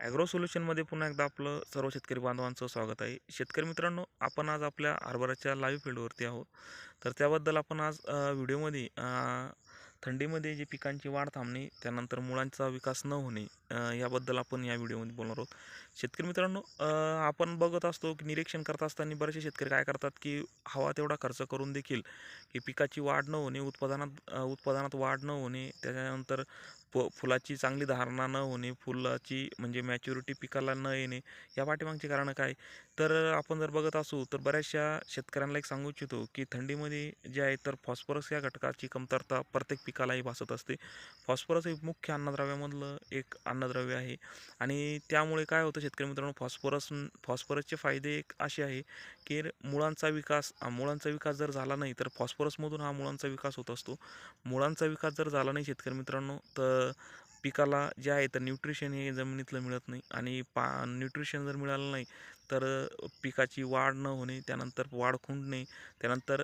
Agro सोल्युशनमध्ये पुन्हा एकदा आपलं सर्व शेतकरी बांधवांचं स्वागत आहे. शेतकरी मित्रांनो आपण आज आपल्या हरभऱ्याच्या लाईव्ह फील्डवरती आहोत. तर त्याबद्दल आपण आज व्हिडिओमध्ये थंडीमध्ये जे पिकांची वाढ थांबणे त्यानंतर मुळांचा विकास न होणे याबद्दल आपण या व्हिडिओमध्ये बोलणार आहोत. शेतकरी मित्रांनो आपण बघत असतो की निरीक्षण करत असताना बरेचसे शेतकरी काय करतात की हवा तेवढा खर्च करून देखील की पिकाची वाढ न होणे उत्पादनात उत्पादनात वाढ न होणे त्याच्यानंतर फ फुलाची चांगली धारणा न होणे फुलाची म्हणजे मॅच्युरिटी पिकाला न येणे या पाठीमागची कारणं काय? तर आपण जर बघत असू तर बऱ्याचशा शेतकऱ्यांना एक सांगू इच्छितो की थंडीमध्ये जे आहे तर फॉस्फरस या घटकाची कमतरता प्रत्येक पिकालाही भासत असते. फॉस्फरस हे मुख्य अन्नद्रव्यामधलं एक अन्नद्रव्य आहे. आणि त्यामुळे काय होतं शेतकरी मित्रांनो फॉस्फरस फॉस्फरसचे फायदे एक असे आहे की मुळांचा विकास मुळांचा विकास जर झाला नाही तर फॉस्फरसमधून हा मुळांचा विकास होत असतो. मुळांचा विकास जर झाला नाही शेतकरी मित्रांनो तर पिकाला जे आहे तर न्यूट्रिशन हे जमिनीतलं मिळत नाही आणि पा न्यूट्रिशन जर मिळालं नाही तर पिकाची वाढ न होणे त्यानंतर वाढ खुंटणे त्यानंतर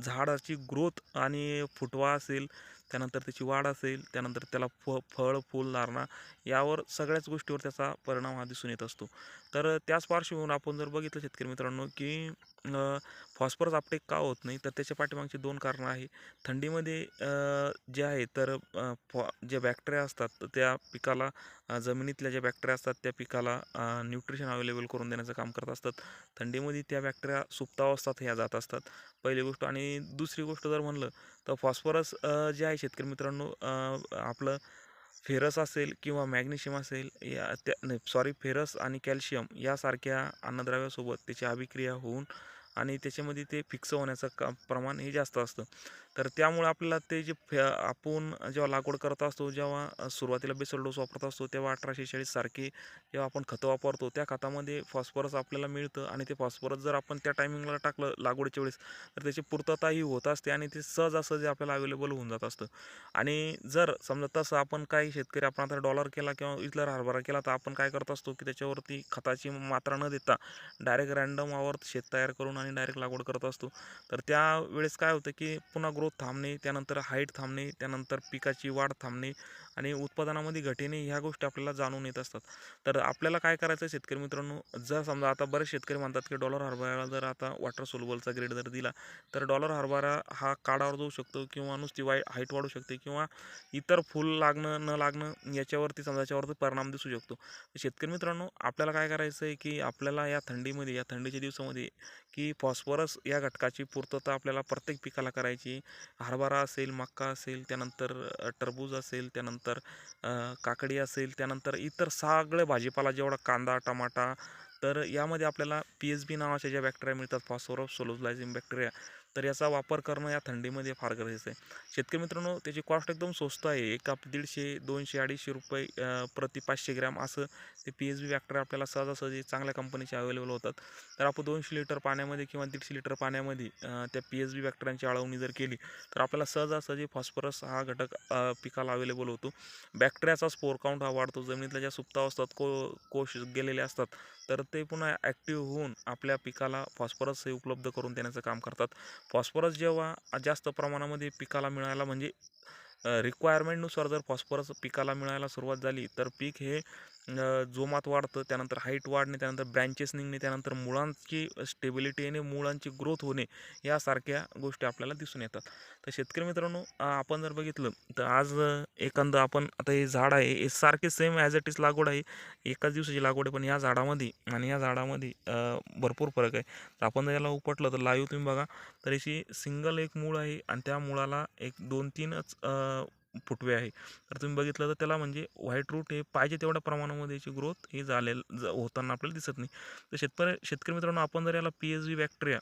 झाडाची ग्रोथ आणि फुटवा असेल त्यानंतर त्याची वाढ असेल त्यानंतर त्याला फ फळ फूल धारणा यावर सगळ्याच गोष्टीवर त्याचा परिणाम हा दिसून येत असतो. तर त्याच पार्श्वभूमीवर आपण जर बघितलं शेतकरी मित्रांनो की फॉस्फरस आपटेक का होत नाही? तर त्याच्या पाठीमागची दोन कारणं आहे. थंडीमध्ये जे आहे तर फॉ जे बॅक्टेरिया असतात त्या पिकाला जमिनीतल्या ज्या बॅक्टेरिया असतात त्या पिकाला न्यूट्रिशन अवेलेबल करून देण्याचं काम करत असतात. थंडीमध्ये त्या बॅक्टेरिया सुप्तावस्थात ह्या जात असतात. पहिली गोष्ट आणि दुसरी गोष्ट जर म्हणलं तर फॉस्फरस जे आहे शेतकरी मित्रांनो आपलं फेरस असेल किंवा मॅग्नेशियम असेल या त्या नाही सॉरी फेरस आणि कॅल्शियम यासारख्या अन्नद्रव्यासोबत त्याची अभिक्रिया होऊन आणि त्याच्यामध्ये ते फिक्स होण्याचं का प्रमाण हे जास्त असतं. तर त्यामुळे आपल्याला ते जे फे आपण जेव्हा लागवड करत असतो जेव्हा सुरुवातीला बेसल डोस वापरत असतो तेव्हा अठराशे चाळीस सारखे जेव्हा आपण खतं वापरतो त्या खतामध्ये फॉस्फरस आपल्याला मिळतं आणि ते फॉस्फरस जर आपण त्या टायमिंगला टाकलं लागवडीच्या वेळेस तर त्याची पूर्तताही होत असते आणि ते सहजासहजी आपल्याला अवेलेबल होऊन जात असतं. आणि जर समजा तसं आपण काही शेतकरी आपण आता डॉलर केला किंवा इथला हरभरा केला तर आपण काय करत असतो की त्याच्यावरती खताची मात्रा न देता डायरेक्ट रॅन्डम शेत तयार करून आणि डायरेक्ट लागवड करत असतो. तर त्यावेळेस काय होतं की पुन्हा ग्रोथ थांबणे त्यानंतर हाईट थांबणे त्यानंतर पिकाची वाढ थांबणे आणि उत्पादनामध्ये घटेने ह्या गोष्टी आपल्याला जाणून येत असतात. तर आपल्याला काय करायचं आहे शेतकरी मित्रांनो? जर समजा आता बरेच शेतकरी म्हणतात की डॉलर हरभऱ्याला जर आता वॉटर सोलबलचा ग्रेड जर दिला तर डॉलर हरभरा हा काढावर जाऊ शकतो किंवा नुसती वाय हाईट वाढू शकते किंवा इतर फुल लागणं न लागणं याच्यावरती समजा याच्यावरती परिणाम दिसू शकतो. शेतकरी मित्रांनो आपल्याला काय करायचं आहे की आपल्याला या थंडीमध्ये या थंडीच्या दिवसामध्ये की फॉस्फरस या घटकाची पूर्तता आपल्याला प्रत्येक पिकाला करायची. हरभरा असेल मक्का असेल त्यानंतर टरबूज असेल त्यानंतर त्यानंतर काकडी असेल त्यानंतर इतर सगळे भाजीपाला जेवढा कांदा टमाटा तर यामध्ये आपल्याला पी एच बी नावाच्या ज्या बॅक्टेरिया मिळतात फॉस्फरस सोलोजलायझिंग बॅक्टेरिया तर याचा वापर करणं या थंडीमध्ये फार गरजेचं आहे. शेतकरी मित्रांनो त्याची कॉस्ट एकदम स्वस्त आहे. एक आप दीडशे दोनशे अडीचशे रुपये प्रति पाचशे ग्रॅम असं ते पी एच बी वॅक्टर आपल्याला सहजासहजी चांगल्या कंपनीचे अवेलेबल होतात. तर आपण दोनशे लिटर पाण्यामध्ये किंवा दीडशे लिटर पाण्यामध्ये त्या पी एच बी वॅक्टरांची आळवणी जर केली तर आपल्याला सहजासहजी फॉस्फरस हा घटक पिकाला अवेलेबल होतो. बॅक्टेरियाचा स्पोर काउंट हा वाढतो. जमिनीतल्या ज्या सुप्तावस्थात को कोश गेलेले असतात तर ते पुन्हा ॲक्टिव्ह होऊन आपल्या पिकाला फॉस्फरस हे उपलब्ध करून देण्याचं काम करतात. फॉस्फरस जेव्हा जास्त प्रमाणामध्ये पिकाला मिळायला म्हणजे रिक्वायरमेंटनुसार जर फॉस्फरस पिकाला मिळायला सुरुवात झाली तर पीक हे जोमात वाढतं त्यानंतर हाईट वाढणे त्यानंतर ब्रँचेस निघणे त्यानंतर मुळांची स्टेबिलिटी येणे मुळांची ग्रोथ होणे यासारख्या गोष्टी आपल्याला दिसून येतात. तर शेतकरी मित्रांनो आपण जर बघितलं तर आज एखादं आपण आता हे झाड आहे हे सारखे सेम ॲज इट इज लागवड आहे एकाच दिवसाची लागवड आहे पण या झाडामध्ये आणि या झाडामध्ये भरपूर फरक आहे. तर आपण जर याला उपटलं तर लाईव्ह तुम्ही बघा तर याची सिंगल एक मूळ आहे आणि त्या मुळाला एक दोन तीनच फुटवे आहे. तर तुम्ही बघितलं तर त्याला म्हणजे व्हाईट रूट हे पाहिजे तेवढ्या प्रमाणामध्ये याची ग्रोथ हे झालेलं ज होताना आपल्याला दिसत नाही. तर शेतकरी शेतकरी मित्रांनो आपण जर याला पी एच व्ही बॅक्टेरिया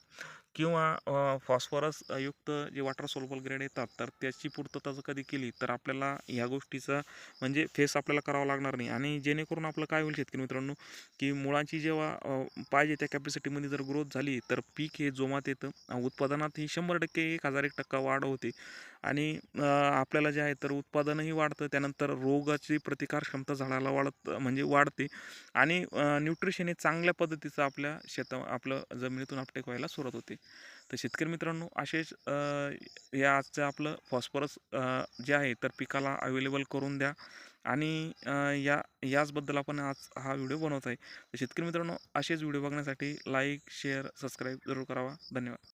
किंवा फॉस्फरसयुक्त जे वॉटर सोल्बल ग्रेड येतात तर त्याची पूर्तता जर कधी केली तर आपल्याला ह्या गोष्टीचा म्हणजे फेस आपल्याला करावा लागणार नाही. आणि जेणेकरून आपलं काय होईल शेतकरी मित्रांनो की मुळांची जेव्हा पाहिजे त्या कॅपॅसिटीमध्ये जर ग्रोथ झाली तर पीक हे जोमात येतं. उत्पादनात ही शंभर टक्के एक हजार एक टक्का वाढ होते. आणि आपल्याला जे आहे तर उत्पादनही वाढतं. त्यानंतर रोगाची प्रतिकार क्षमता झाडाला वाढत म्हणजे वाढते. आणि न्यूट्रिशन हे चांगल्या पद्धतीचं आपल्या शेता आपलं जमिनीतून आपटेक व्हायला सुरुवात होते. तर शेतकरी मित्रांनो असेच या आजचं आपलं फॉस्फरस जे आहे तर पिकाला अवेलेबल करून द्या. आणि या याचबद्दल आपण आज हा व्हिडिओ बनवत आहे. तर शेतकरी मित्रांनो असेच व्हिडिओ बघण्यासाठी लाईक शेअर सबस्क्राईब जरूर करावा. धन्यवाद.